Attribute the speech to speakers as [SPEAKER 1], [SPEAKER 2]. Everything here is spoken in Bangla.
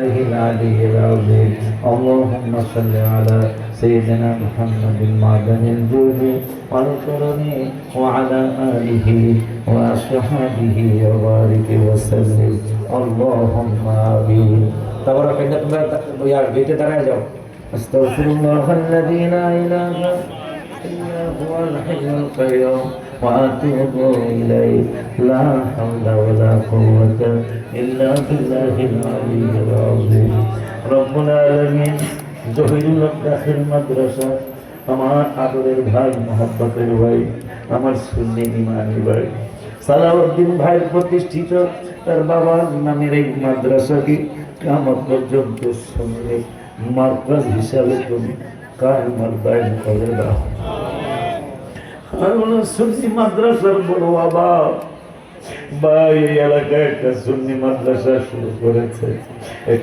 [SPEAKER 1] الله العلي العظيم اللهم صل على سيدنا محمد معدن الجود والكرم وعلى آله وأصحابه وبارك وسلم اللهم آمين تبارك الله يا بيت دراجة أستغفر الله الذي لا إله إلا هو الحي القيوم وأتوب إليه لا حول ولا قوة إلا بالله العلي العظيم رب العالمين জহিরুল দাখিল মাদ্রাসা আমার আদরের ভাই মোহাম্মতের ভাই আমার সুন্নি ইমানি ভাই সালাউদ্দিন ভাই প্রতিষ্ঠিত তার বাবার নামের এই মাদ্রাসাকে কামত পর্যন্ত শুনলে মার্কাজ হিসাবে তুমি কায়মার দায়ন করে দাও আমি সুন্নি মাদ্রাসার বড় অভাব ভাই এই এলাকায় একটা সুন্নি মাদ্রাসা শুরু করেছে। এটা